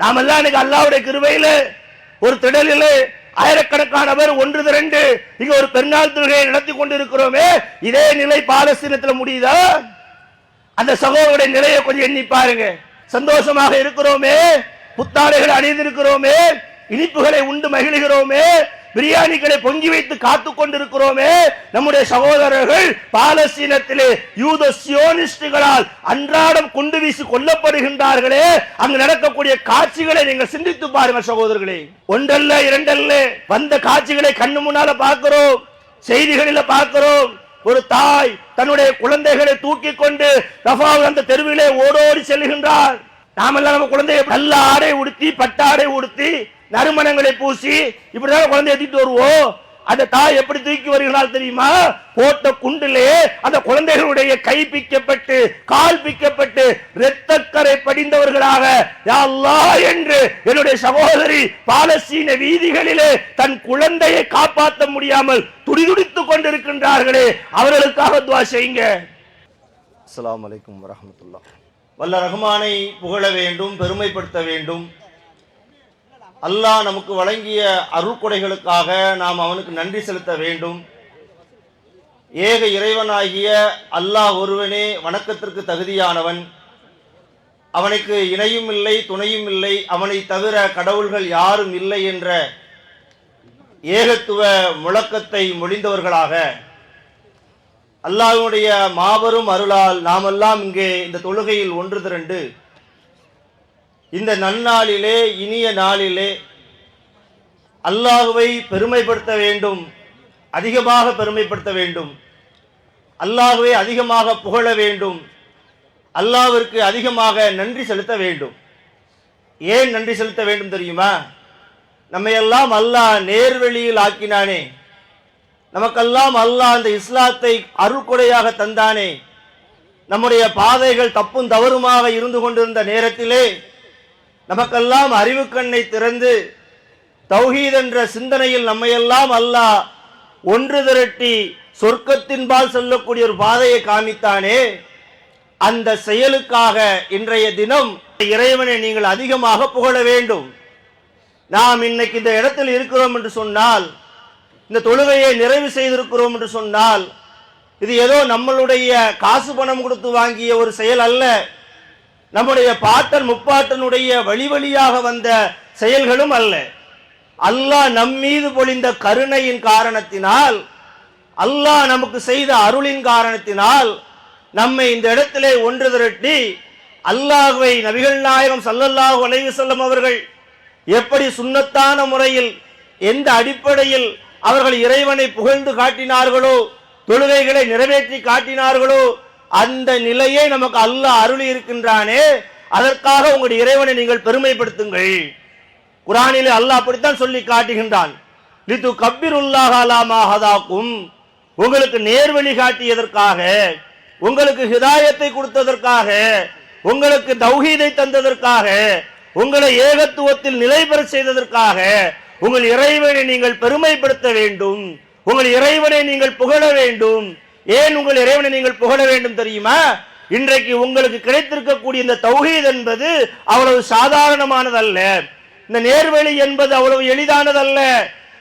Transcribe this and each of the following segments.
நாமெல்லாம் எனக்கு அல்லாவுடைய கிருபையில ஒரு திடலில் ஆயிரக்கணக்கானவர் ஒன்று திரண்டு இங்க ஒரு பெருநாள் தொழுகையை நடத்தி கொண்டிருக்கிறோமே இதே நிலை பாலஸ்தீனத்தில் முடியுதா? அந்த சகோதரருடைய நிலையை கொஞ்சம் எண்ணி பாருங்க. சந்தோஷமாக இருக்கிறோமே புத்தாடைகள் அணிந்திருக்கிறோமே இனிப்புகளை உண்டு மகிழ்கிறோமே பிரியாணிகளை பொங்கி வைத்து காத்து கொண்டிருக்கிறோமே. நம்முடைய சகோதரர்கள் பாலஸ்தீனத்திலே யூத சியோனிஸ்டுகளால் அன்றாடம் குண்டு வீசி கொல்லப்படுகின்றார்களே. அங்கு நடக்கக்கூடிய காட்சிகளை நீங்கள் சிந்தித்து பாருங்கள் சகோதரர்களே. ஒன்றல்ல இரண்டல்ல வந்த காட்சிகளை கண்ணு முன்னால பார்க்கிறோம் செய்திகளில பார்க்கிறோம். ஒரு தாய் தன்னுடைய குழந்தைகளை தூக்கி கொண்டு ரஃபாவில் அந்த தெருவிலே ஓடோடி செல்கின்றார் நாமெல்லாம் நம்ம குழந்தையை நல்ல ஆடை உடுத்தி பட்டாடை உடுத்தி நறுமணங்களை பூசி இப்படிதான் குழந்தை தூக்கிட்டு வருவோம் அந்த தாய் எப்படி தூக்கி வருகிறாள் தெரியுமா? போட்ட குண்டிலே அந்த குழந்தைகளுடைய கை பிக்கப்பட்டு கால் பிக்கப்பட்டு இரத்தக்கரை படிந்தவர்களாக யா என்று என்னுடைய சகோதரி பாலஸ்தீன வீதிகளிலே தன் குழந்தையை காப்பாற்ற முடியாமல் துடிதுடித்துக் கொண்டிருக்கின்றார்களே அவர்களுக்காக துவா செய்யுங்க. அஸ்ஸலாமு அலைக்கும் வல்ல ரஹ்மானை புகழ வேண்டும் பெருமைப்படுத்த வேண்டும். அல்லாஹ் நமக்கு வழங்கிய அருள்கொடைகளுக்காக நாம் அவனுக்கு நன்றி செலுத்த வேண்டும். ஏக இறைவனாகிய அல்லாஹ் ஒருவனே வணக்கத்திற்கு தகுதியானவன். அவனுக்கு இணையும் இல்லை துணையும் இல்லை அவனை தவிர கடவுள்கள் யாரும் இல்லை என்ற ஏகத்துவ முழக்கத்தை மொழிந்தவர்களாக. அல்லாஹ்வுடைய மாபெரும் அருளால் நாமெல்லாம் இங்கே இந்த தொழுகையில் ஒன்று திரண்டு இந்த நன்னாளிலே இனிய நாளிலே அல்லாஹுவை பெருமைப்படுத்த வேண்டும் அதிகமாக பெருமைப்படுத்த வேண்டும் அல்லாஹுவை அதிகமாக புகழ வேண்டும் அல்லாவிற்கு அதிகமாக நன்றி செலுத்த வேண்டும். ஏன் நன்றி செலுத்த வேண்டும் தெரியுமா? நம்மையெல்லாம் அல்லாஹ் நேர்வழியில் ஆக்கினானே. நமக்கெல்லாம் அல்லாஹ் அந்த இஸ்லாத்தை அருள்கொடையாக தந்தானே. நம்முடைய பாதைகள் தப்பும் தவறுமாக இருந்து கொண்டிருந்த நேரத்திலே நமக்கெல்லாம் அறிவு கண்ணை திறந்து தௌஹீத் என்ற சிந்தனையில் நம்மையெல்லாம் அல்லாஹ் ஒன்று திரட்டி சொர்க்கத்தின்பால் செல்லக்கூடிய ஒரு பாதையை காமித்தானே அந்த செயலுக்காக இன்றைய தினம் இறைவனை நீங்கள் அதிகமாக புகழ வேண்டும். நாம் இன்னைக்கு இந்த இடத்தில் இருக்கிறோம் என்று சொன்னால் இந்த தொழுகையை நிறைவு செய்திருக்கிறோம் என்று சொன்னால் இது ஏதோ நம்மளுடைய காசு பணம் கொடுத்து வாங்கிய ஒரு செயல் அல்ல. நம்முடைய பாட்டன் முப்பாட்டனுடைய வழி வழியாக வந்த செயல்களும் அல்ல. அல்லாஹ் நம் மீது பொழிந்த கருணையின் காரணத்தினால் அல்லாஹ் நமக்கு செய்த அருளின் காரணத்தினால் நம்மை இந்த இடத்திலே ஒன்று திரட்டி அல்லாஹுவை நபிகள் நாயகம் சல்லல்லாஹு அலைவு செல்லும் அவர்கள் எப்படி சுண்ணத்தான முறையில் எந்த அடிப்படையில் அவர்கள் இறைவனை புகழ்ந்து காட்டினார்களோ தொழுகைகளை நிறைவேற்றி காட்டினார்களோ அந்த நிலையை நமக்கு அல்லாஹ் அருளி இருக்கின்றானே அதற்காக உங்களுடைய இறைவனை நீங்கள் பெருமைப்படுத்துங்கள். குரானிலே அல்லாஹ் அப்படித்தான் சொல்லி காட்டுகின்றான். லித்து கப்பிருல்லாஹ் அலாமாஹதாக்கும் உங்களுக்கு நேர்வழி காட்டியதற்காக உங்களுக்கு ஹிதாயத்தை கொடுத்ததற்காக உங்களுக்கு தௌஹீதை தந்ததற்காக உங்களை ஏகத்துவத்தில் நிலை பெற செய்ததற்காக உங்கள் இறைவனை நீங்கள் பெருமைப்படுத்த வேண்டும். உங்கள் இறைவனை நீங்கள் புகழ வேண்டும். ஏன் உங்கள் இறைவனை நீங்கள் புகழ வேண்டும் தெரியுமா? இன்றைக்கு உங்களுக்கு கிடைத்திருக்கக்கூடிய இந்த தௌஹீத் என்பது அவ்வளவு சாதாரணமானதல்ல. இந்த நேர்வழி என்பது அவ்வளவு எளிதானதல்ல.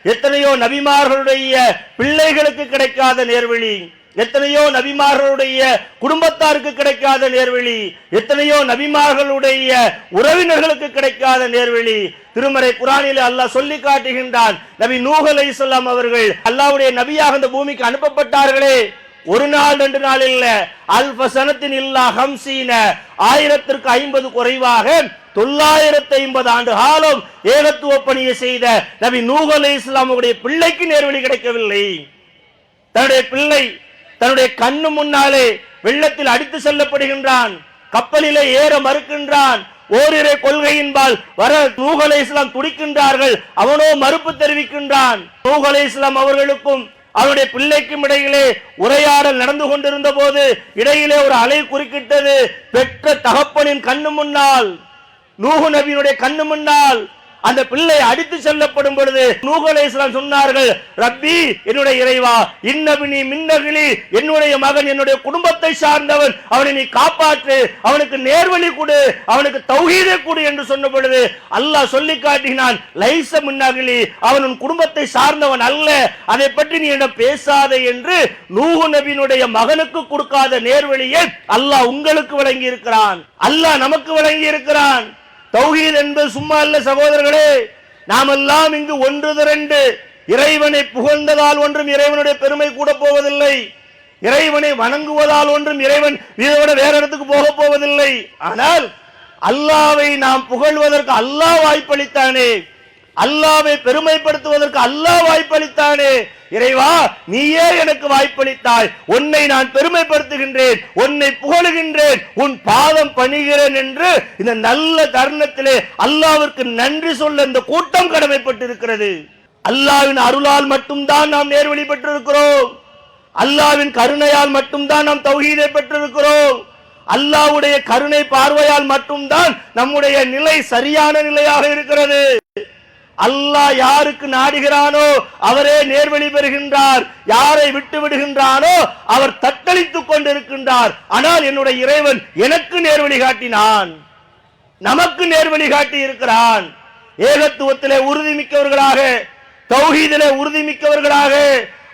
எத்தனையோ நபிமார்களுடைய பிள்ளைகளுக்கு கிடைக்காத நேர்வழி. எத்தனையோ நபிமார்களுடைய குடும்பத்தாருக்கு கிடைக்காத நேர்வழி. எத்தனையோ நபிமார்களுடைய உறவினர்களுக்கு கிடைக்காத நேர்வழி. திருமறை குரானில் அல்லாஹ் சொல்லி காட்டுகின்றான் நபி நூஹ் அலைஹிஸ்ஸலாம் அவர்கள் அல்லாவுடைய நபியாக இந்த பூமிக்கு அனுப்பப்பட்டார்களே. ஒரு நாள் ரெண்டு நாள் இல்ல. அல்பசனத்தின் இல்லா ஹம்சீன. ஆயிரத்திற்கு ஐம்பது குறைவாக தொள்ளாயிரத்தி ஐம்பது ஆண்டு காலம் ஏகத்துவ பணியை செய்த நபி நூக அலி இஸ்லாமுடைய பிள்ளைக்கு நேர்வழி கிடைக்கவில்லை. தன்னுடைய பிள்ளை தன்னுடைய கண்ணு முன்னாலே வெள்ளத்தில் அடித்து செல்லப்படுகின்றான். கப்பலிலே ஏற மறுக்கின்றான். ஓரிரை கொள்கையின்பால் வர நூகலை இஸ்லாம் துடிக்கின்றார்கள். அவனோ மறுப்பு தெரிவிக்கின்றான். நூகலை இஸ்லாம் அவர்களுக்கும் அவருடைய பிள்ளைக்கும் இடையிலே உரையாடல் நடந்து கொண்டிருந்த போது இடையிலே ஒரு அலை குறுக்கிட்டது. பெற்ற தகப்பனின் கண்ணு முன்னால் நூகு நபியினுடைய கண்ணு முன்னால் அந்த பிள்ளை அடித்து செல்லப்படும் பொழுது நூகலை சொன்னார்கள் ரப்பி என்னுடைய இறைவா இன்னபினி மின்னகிலி என்னுடைய மகன் என்னுடைய குடும்பத்தை சார்ந்தவன் அவனை நீ காப்பாற்று அவனுக்கு நேர்வழி கொடு அவனுக்கு தௌஹீதை கொடு என்று சொன்ன பொழுது அல்லாஹ் சொல்லி காட்டினான் லைச மின்னகிலி அவன் உன் குடும்பத்தை சார்ந்தவன் அல்ல அதை பற்றி நீ என்ன பேசாதே என்று நூகு நபியினுடைய மகனுக்கு கொடுக்காத நேர்வழியை அல்லாஹ் உங்களுக்கு வழங்கி இருக்கிறான் அல்லாஹ் நமக்கு வழங்கி இருக்கிறான் தௌஹீத் என்பது சும்மா அல்ல சகோதரர்களே நாமெல்லாம் இங்கு ஒன்று திரண்டு இறைவனை புகழ்ந்ததால் ஒன்றும் இறைவனுடைய பெருமை கூட போவதில்லை. இறைவனை வணங்குவதால் ஒன்றும் இறைவன் இதோட வேற இடத்துக்கு போக போவதில்லை. ஆனால் அல்லாவை நாம் புகழ்வதற்கு அல்லாஹ் வாய்ப்பளித்தானே. அல்லாவை பெருமைப்படுத்துவதற்கு அல்லாஹ் வாய்ப்பளித்தானே. இறைவா நீயே எனக்கு வாய்ப்பளித்தாய். உன்னை நான் பெருமைப்படுத்துகின்றேன் உன்னை புகழுகின்றேன் உன் பாதம் பணிகிறேன் என்று இந்த நல்ல தருணத்திலே அல்லாவிற்கு நன்றி சொல்ல இந்த கூட்டம் கடமைப்பட்டிருக்கிறது. அல்லாவின் அருளால் மட்டும்தான் நாம் நேர்வழி பெற்றிருக்கிறோம் அல்லாவின் கருணையால் மட்டும்தான் நாம் தௌஹீதை பெற்றிருக்கிறோம். அல்லாவுடைய கருணை பார்வையால் மட்டும்தான் நம்முடைய நிலை சரியான நிலையாக இருக்கிறது. அல்லாஹ் யாருக்கு நாடுகிறானோ அவரே நேர்வழி பெறுகின்றார். யாரை விட்டு விடுகின்றானோ அவர் தத்தளித்துக் கொண்டிருக்கின்றார். ஆனால் என்னுடைய இறைவன் எனக்கு நேர்வழி காட்டினான். நமக்கு நேர்வழி காட்டி இருக்கிறான். ஏகத்துவத்திலே உறுதி மிக்கவர்களாக தௌஹீதிலே உறுதி மிக்கவர்களாக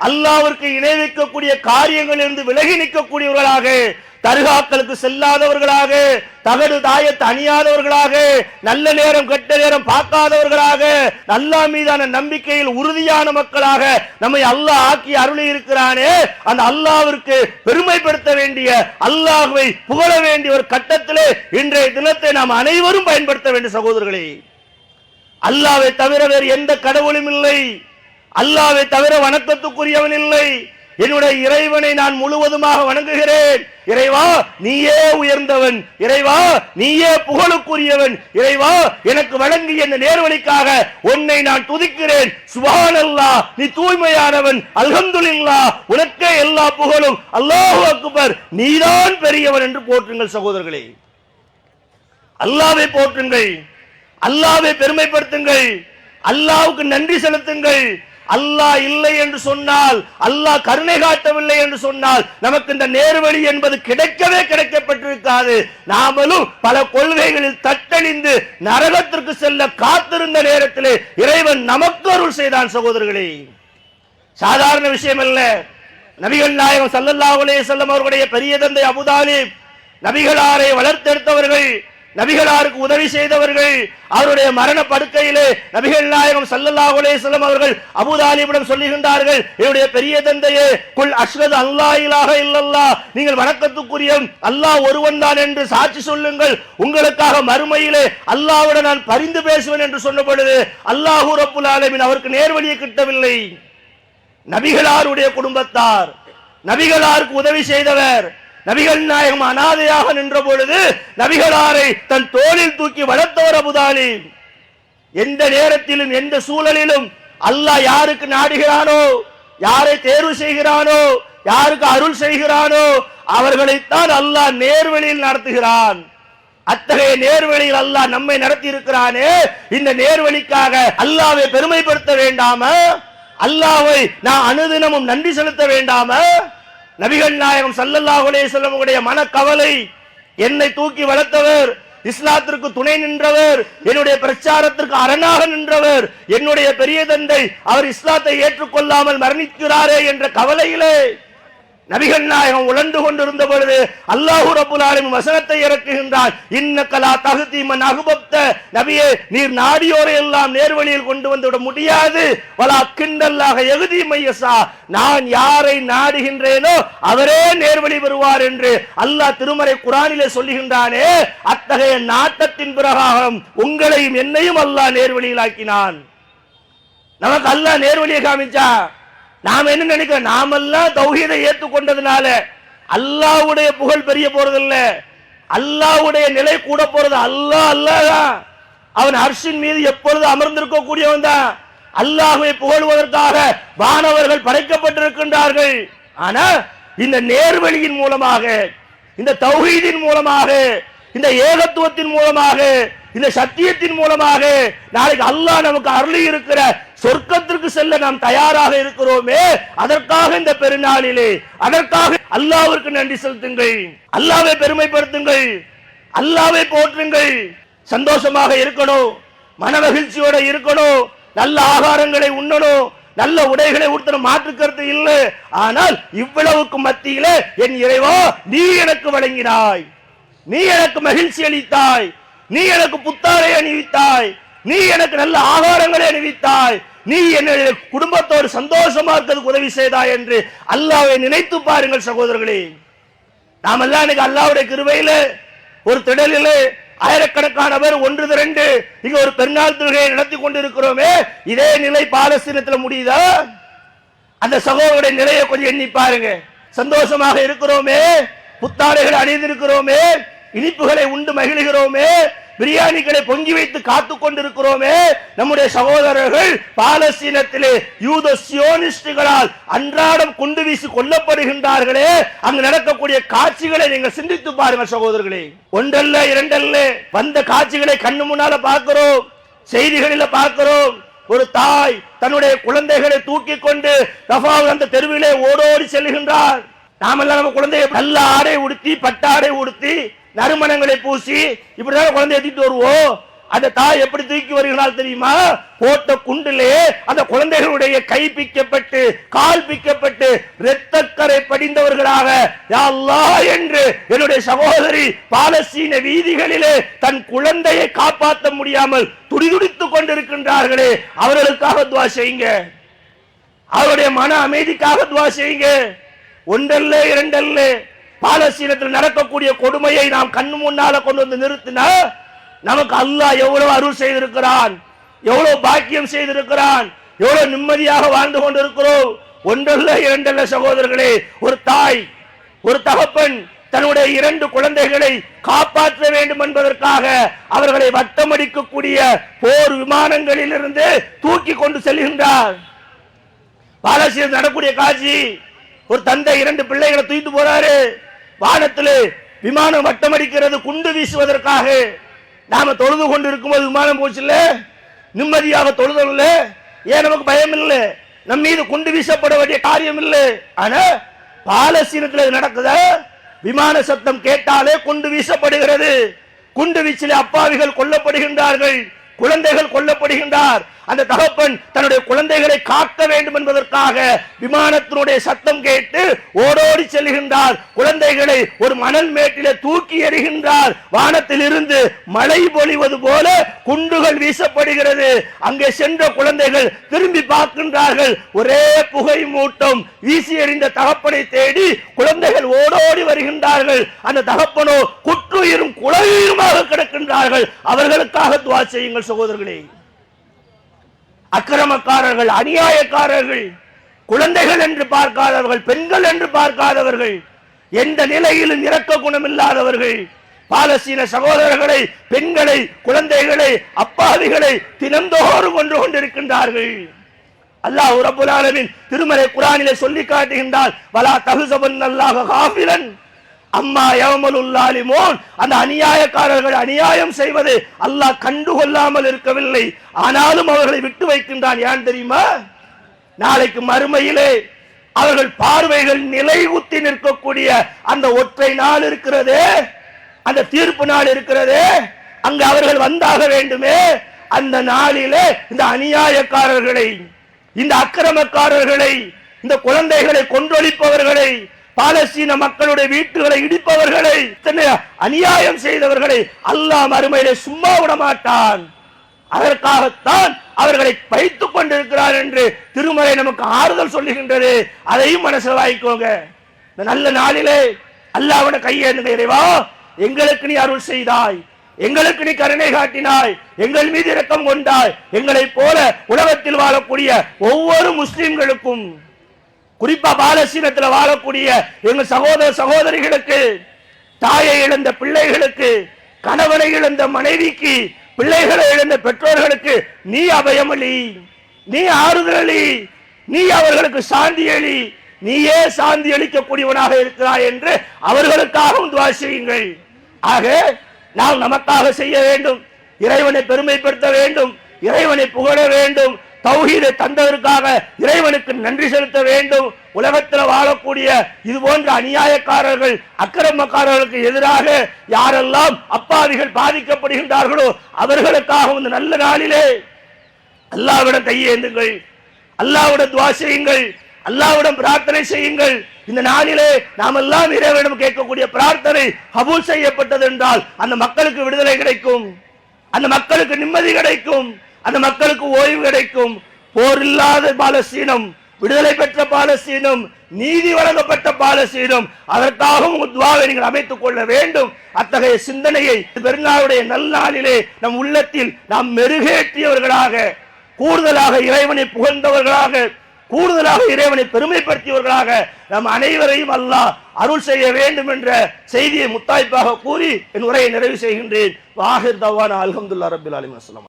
அல்லாவிற்கு இணை வைக்கக்கூடிய காரியங்களிலிருந்து விலகி நிற்கக்கூடியவர்களாக தருகாக்களுக்கு செல்லாதவர்களாக தகடு தாயத்தை அணியாதவர்களாக நல்ல நேரம் கெட்ட நேரம் பார்க்காதவர்களாக அல்லா மீதான நம்பிக்கையில் உறுதியான மக்களாக நம்மை அல்லாஹ் ஆக்கி அருளி இருக்கிறானே அந்த அல்லாவிற்கு பெருமைப்படுத்த வேண்டிய அல்லாஹுவை புகழ வேண்டிய ஒரு கட்டத்திலே இன்றைய தினத்தை நாம் அனைவரும் பயன்படுத்த வேண்டிய சகோதரர்களே. அல்லாவை தவிர வேறு எந்த கடவுளும் இல்லை. அல்லாவை தவிர வணக்கத்துக்குரியவன் இல்லை. என்னுடைய இறைவனை நான் முழுவதுமாக வணங்குகிறேன். இறைவா நீயே உயர்ந்தவன். இறைவா நீயே புகழுக்குரியவன். இறைவா எனக்கு வழங்கிய இந்த நேர்வழிக்காக உன்னை நான் துதிக்கிறேன். சுபானல்லா நீ தூய்மையானவன். அல்ஹம்துலில்லா உனக்கே எல்லா புகழும். அல்லாஹு அக்பர் நீதான் பெரியவன் என்று போற்றுங்கள் சகோதரர்களே. அல்லாவை போற்றுங்கள். அல்லாவை பெருமைப்படுத்துங்கள். அல்லாவுக்கு நன்றி செலுத்துங்கள். அல்லாஹ் இல்லை என்று சொன்னால் அல்லாஹ் கருணை காட்டவில்லை என்று சொன்னால் நமக்கு இந்த நேர்வழி என்பது கிடைக்கவே கிடைக்கப்பட்டிருக்காது. நாமளும் பல கொள்கைகளில் தட்டணிந்து நரகத்திற்கு செல்ல காத்திருந்த நேரத்திலே இறைவன் நமக்கு அருள் செய்தான் சகோதரர்களே. சாதாரண விஷயம் அல்ல. நபிகள் நாயகம் ஸல்லல்லாஹு அலைஹி வஸல்லம் அவர்களுடைய பெரிய தந்தை அபுதாலிப் நபிகளாரை வளர்த்தெடுத்தவர்கள் நபிகளாருக்கு உதவி செய்தவர்கள் அவருடைய மரண படுக்கையிலே நபிகள் நாயகம் சல்லல்லா அலைஹி அவர்கள் அபூதாலிபிடம் சொல்லுகின்றார்கள் என்னுடைய பெரிய தந்தையே குல் அஷ்ஹது அல்லா இலாக இல்லல்லா நீங்கள் வணக்கத்துக்குரிய அல்லாஹ் ஒருவன் தான் என்று சாட்சி சொல்லுங்கள் உங்களுக்காக மறுமையிலே அல்லாஹ்வுடன் நான் பரிந்து பேசுவேன் என்று சொன்ன பொழுது அல்லாஹூ ரப்புல் ஆலமின் அவருக்கு நேர்வழியை கிட்டவில்லை. நபிகளாருடைய குடும்பத்தார் நபிகளாருக்கு உதவி செய்தவர் நபிகள் நாயகம் அனாதையாக நின்ற பொழுது நபிகளாரை தன் தோளில் தூக்கி வளர்த்தவர் அபுதாலி. எந்த நேரத்திலும் எந்த சூழலிலும் அல்லாஹ் யாருக்கு நாடுகிறானோ யாரை தேர்வு செய்கிறானோ யாருக்கு அருள் செய்கிறானோ அவர்களைத்தான் அல்லாஹ் நேர்வழியில் நடத்துகிறான். அத்தகைய நேர்வழியில் அல்லாஹ் நம்மை நடத்தி இருக்கிறானே இந்த நேர்வழிக்காக அல்லாவை பெருமைப்படுத்த வேண்டாம? அல்லாவை நான் அனுதினமும் நன்றி செலுத்த வேண்டாமா? நபிகள் நாயகம் ஸல்லல்லாஹு அலைஹி மனக்கவலை என்னை தூக்கி வளர்த்தவர் இஸ்லாத்திற்கு துணை நின்றவர் என்னுடைய பிரச்சாரத்திற்கு அரணாக நின்றவர் என்னுடைய பெரிய தந்தை அவர் இஸ்லாத்தை ஏற்றுக்கொள்ளாமல் மரணிக்கிறாரே என்ற கவலையிலே நபிகள் நாயகம் உழந்து கொண்டிருந்த பொழுது அல்லாஹூ ரப்புல் வசனத்தை இறக்குகின்றார் இன்னக்கலா தகுதி மன் அகுபப்த நபியே நீர் நாடியோரை எல்லாம் நேர்வழியில் கொண்டு வந்து விட முடியாது. வலா கிண்டல்லாக எகுதி மையசா. நான் யாரை நாடுகின்றேனோ அவரே நேர்வழி பெறுவார் என்று அல்லாஹ் திருமறை குரானிலே சொல்லுகின்றானே அத்தகைய நாட்டத்தின் பிரகாரம் உங்களையும் என்னையும் அல்லாஹ் நேர்வழியில் ஆக்கினான். நமக்கு அல்லாஹ் நேர்வழியை காமிச்சா? நாம் என்ன நினைக்கிறோம்? நாமெல்லாம் தௌஹீதை ஏற்றுக்கொண்டதுனால அல்லாவுடைய புகழ் பெரிய போறதில்ல. அல்லாவுடைய நிலை கூட போறது அல்லாஹ் அல்லாதான் அவன் அர்ஷின் மீது எப்பொழுது அமர்ந்திருக்க கூடியவன் தான். அல்லாஹுவை புகழ்வதற்காக வானவர்கள் படைக்கப்பட்டிருக்கின்றார்கள். ஆனா இந்த நேர்வழியின் மூலமாக இந்த தௌஹீதின் மூலமாக இந்த ஏகத்துவத்தின் மூலமாக இந்த சத்தியத்தின் மூலமாக நாளைக்கு அல்லாஹ் நமக்கு அருளி இருக்கிற சொர்க்கத்திற்கு செல்ல நாம் தயாராக இருக்கிறோமே அதற்காக இந்த பெருநாளிலே அதற்காக அல்லாவிற்கு நன்றி செலுத்துங்கள். அல்லாவை பெருமைப்படுத்துங்கள். அல்லாவை போற்றுங்கள். சந்தோஷமாக இருக்கணும். மனமகிழ்ச்சியோட இருக்கணும். நல்ல ஆகாரங்களை உண்ணணும். நல்ல உடைகளை உடுத்தணும். மாற்று கருத்து இல்லை. ஆனால் இவ்வளவுக்கு மத்தியிலே என் இறைவா நீ எனக்கு வழங்கினாய். நீ எனக்கு மகிழ்ச்சி அளித்தாய். நீ எனக்கு புத்தாரை அணிவித்தாய். நீ எனக்கு நல்ல ஆகாரங்களை அணிவித்தாய். நீ என்னுடைய குடும்பத்தோடு சந்தோஷமா இருக்கிறதுக்கு உதவி செய்தாய் என்று அல்லாவை நினைத்து பாருங்கள் சகோதரர்களே. நாம் எல்லாம் இன்னைக்கு அல்லாவுடைய கிருபையில ஒரு திடலில் ஆயிரக்கணக்கானவர் ஒன்று திரண்டு இங்க ஒரு பெருநாள் தொழுகையை நடத்தி கொண்டிருக்கிறோமே. இதே நிலை பாலஸ்தீனத்தில் முடியுதா? அந்த சகோதரருடைய நிலையை கொஞ்சம் எண்ணி பாருங்க. சந்தோஷமாக இருக்கிறோமே. புத்தாடைகளை அணிந்திருக்கிறோமே இனிப்புகளை உண்டு மகிழ்கிறோமே பிரியாணிகளை பொங்கி வைத்து காத்து கொண்டிருக்கிறோமே நம்முடைய சகோதரர்கள் பாலஸ்தீனத்திலே யூத சியோனிஸ்டுகளால் அன்றாடம் குண்டு வீசி கொல்லப்படுகின்றார்களே அங்கு நடக்கக்கூடிய காட்சிகளை நீங்கள் சிந்தித்து பாருங்கள் சகோதரர்களே. ஒன்றல்ல இரண்டல்ல வந்த காட்சிகளை கண்ணு முன்னால பார்க்கிறோம் செய்திகளில பார்க்கிறோம். ஒரு தாய் தன்னுடைய குழந்தைகளை தூக்கி கொண்டு ரஃபாவில் அந்த தெருவிலே ஓடோடி செல்கின்றார் நாமெல்லாம் நம்ம குழந்தைய நல்ல ஆடை உடுத்தி பட்டாடை உடுத்தி நறுமணங்களை பூசி இப்படிதான் குழந்தைய தூக்கிட்டு வருவோம். அந்த தாய் எப்படி தூக்கி வருகிறாள் தெரியுமா? போட்ட குண்டிலே அந்த குழந்தைகளுடைய கை பிக்கப்பட்டு கால் பிக்கப்பட்டு இரத்தக்கரை படிந்தவர்களாக யா என்று என்னுடைய சகோதரி பாலஸ்தீன வீதிகளிலே தன் குழந்தையை காப்பாற்ற முடியாமல் துடிதுடித்துக் கொண்டிருக்கின்றார்களே. அவர்களுக்காக துவா செய்யுங்க. அவருடைய மன அமைதிக்காக துவா செய்யுங்க. ஒன்றல்ல இரண்டல்ல. பாலஸ்தீனத்தில் நடக்கக்கூடிய கொடுமையை நாம் கண்ணு முன்னால கொண்டு வந்து நிறுத்தினா நமக்கு அல்லாஹ் எவ்வளவு அருள் செய்திருக்கிறான் எவ்வளவு பாக்கியம் செய்திருக்கிறான் எவ்வளவு நிம்மதியாக வாழ்ந்து கொண்டிருக்கிறோம். ஒன்றல்ல இரண்டல்ல சகோதரர்களே ஒரு தாய் ஒரு தகப்பன் தன்னுடைய இரண்டு குழந்தைகளை காப்பாற்ற வேண்டும் என்பதற்காக அவர்களை வட்டமடிக்கக்கூடிய போர் விமானங்களிலிருந்து தூக்கி கொண்டு செல்கின்றார். பாலஸ்தீனத்தில் நடக்கூடிய காட்சி ஒரு தந்தை இரண்டு பிள்ளைகளை தூக்கிட்டு போறாரு. வானத்தில் விமானம் வட்டமடிக்கிறது குண்டு வீசுவதற்காக. நாம தொழுது கொண்டு இருக்கும்போது விமானம் போச்சுல்ல? நிம்மதியாக தொழுதல்ல? ஏன் நமக்கு பயம் இல்லை நம் மீது குண்டு வீசப்பட வேண்டிய காரியம் இல்லை ஆனா பாலஸ்தீனத்தில் இது நடக்குதா? விமான சத்தம் கேட்டாலே குண்டு வீசப்படுகிறது. குண்டு வீச்சிலே அப்பாவிகள் கொல்லப்படுகின்றார்கள். குழந்தைகள் கொல்லப்படுகின்றார். அந்த தகப்பன் தன்னுடைய குழந்தைகளை காக்க வேண்டும் என்பதற்காக விமானத்தினுடைய சத்தம் கேட்டு ஓடோடி செல்கின்றார். குழந்தைகளை ஒரு மணல் மேட்டில தூக்கி எறிகின்றார். வானத்தில் இருந்து மழை பொழிவது போல குண்டுகள் வீசப்படுகிறது. அங்கே சென்ற குழந்தைகள் திரும்பி பார்க்கின்றார்கள். ஒரே புகை மூட்டம் வீசி எறிந்த தகப்பனை தேடி குழந்தைகள் ஓடோடி வருகின்றார்கள். அந்த தகப்பனோ குற்றுயிரும் குலையுமாக கிடக்கின்றார்கள். அவர்களுக்காக துவா செய்யுங்கள் சகோதரர்களே. அக்கிரமக்காரர்கள் அநியாயக்காரர்கள் குழந்தைகள் என்று பார்க்காதவர்கள் பெண்கள் என்று பார்க்காதவர்கள் எந்த நிலையிலும் இரக்க குணம் இல்லாதவர்கள் பாலஸ்தீன சகோதரர்களை பெண்களை குழந்தைகளை அப்பாவிகளை தினந்தோறும் கொண்டு கொண்டிருக்கின்றார்கள். அல்லாஹ் ரப்புல் திருமலை குரானிலே சொல்லி காட்டுகின்றால் வலா தகுசபன் அல்லாஹ் காபிலன் அம்மா யவமலுல்லாலிமோன் அந்த அநியாயக்காரர்கள் அநியாயம் செய்வது அல்லாஹ் கண்டுகொள்ளாமல் இருக்கவில்லை. ஆனாலும் அவர்களை விட்டு வைக்கின்றான். ஏன் தெரியுமா? நாளைக்கு மறுமையிலே அவர்கள் பார்வைகள் நிலைகுத்தி நிற்கக்கூடிய அந்த ஒற்றை நாள் இருக்கிறதே அந்த தீர்ப்பு நாள் இருக்கிறதே அங்கு அவர்கள் வந்தாக வேண்டுமே அந்த நாளிலே இந்த அநியாயக்காரர்களை இந்த அக்கிரமக்காரர்களை இந்த குழந்தைகளை கொன்றொழிப்பவர்களை பாலஸ்தீன மக்களுடைய வீட்டுகளை இடிப்பவர்களை அநியாயம் செய்தவர்களை அல்லாஹ் மறுமையிலே சும்மா விட மாட்டான் அதற்காகத்தான் அவர்களை வைத்துக் கொண்டிருக்கிறார் என்று திருமலை நமக்கு ஆறுதல் சொல்லுகின்றது. அதையும் மனசில் வாங்கிக்கோங்க. இந்த நல்ல நாளிலே அல்லாவோட கையேந்துங்க. இறைவா எங்களுக்கு நீ அருள் செய்தாய். எங்களுக்கு நீ கருணை காட்டினாய். எங்கள் மீது இரக்கம் கொண்டாய். எங்களைப் போல உலகத்தில் வாழக்கூடிய ஒவ்வொரு முஸ்லிம்களுக்கும் குறிப்பா பாலஸ்தீனத்தில் வாழக்கூடிய எங்கள் சகோதர சகோதரிகளுக்கு தாயை இழந்த பிள்ளைகளுக்கு கணவனை இழந்த மனைவிக்கு பிள்ளைகளை இழந்த பெற்றோர்களுக்கு நீ அபயமளி நீ ஆறுதலி நீ அவர்களுக்கு சாந்தி அளி நீயே சாந்தி அளிக்கக்கூடியவனாக இருக்கிறாய் என்று அவர்களுக்காகவும் துவா செய்யுங்கள். ஆக நாம் நமக்காக செய்ய வேண்டும். இறைவனை பெருமைப்படுத்த வேண்டும். இறைவனை புகழ வேண்டும் தௌஹீதை தந்ததற்காக இறைவனுக்கு நன்றி செலுத்த வேண்டும். உலகத்தில் வாழக்கூடிய இது போன்ற அநியாயக்காரர்கள் அக்கிரமக்காரர்களுக்கு எதிராக யாரெல்லாம் அப்பாவிகள் பாதிக்கப்படுகின்றார்களோ அவர்களுக்காக இந்த நல்ல நாளிலே அல்லாவிடம் கையேந்துங்கள் அல்லாவிடம் துவா செய்யுங்கள் அல்லாவிடம் பிரார்த்தனை செய்யுங்கள். இந்த நாளிலே நாம் எல்லாம் இறைவனிடம் கேட்கக்கூடிய பிரார்த்தனை கபூல் செய்யப்பட்டது என்றால் அந்த மக்களுக்கு விடுதலை கிடைக்கும் அந்த மக்களுக்கு நிம்மதி கிடைக்கும். அந்த மக்களுக்கு ஓய்வு கிடைக்கும். போர் இல்லாத பாலஸ்தீனம் விடுதலை பெற்ற பாலஸ்தீனம் நீதி வழங்கப்பட்ட பாலஸ்தீனம் அதற்காகவும் உங்கள் துவாவை நீங்கள் அமைத்துக் கொள்ள வேண்டும். அத்தகைய சிந்தனையை பெருநாளுடைய நல்நாளிலே நம் உள்ளத்தில் நாம் மெருகேற்றியவர்களாக கூடுதலாக இறைவனை புகழ்ந்தவர்களாக கூடுதலாக இறைவனை பெருமைப்படுத்தியவர்களாக நம் அனைவரையும் அல்லாஹ் அருள் செய்ய வேண்டும் என்ற செய்தியை முத்தாய்ப்பாக கூறி என் உரையை நிறைவு செய்கின்றேன். வாஹிர் தவான் அலமதுல்லா ரபில் அலிம் அஸ்லாம்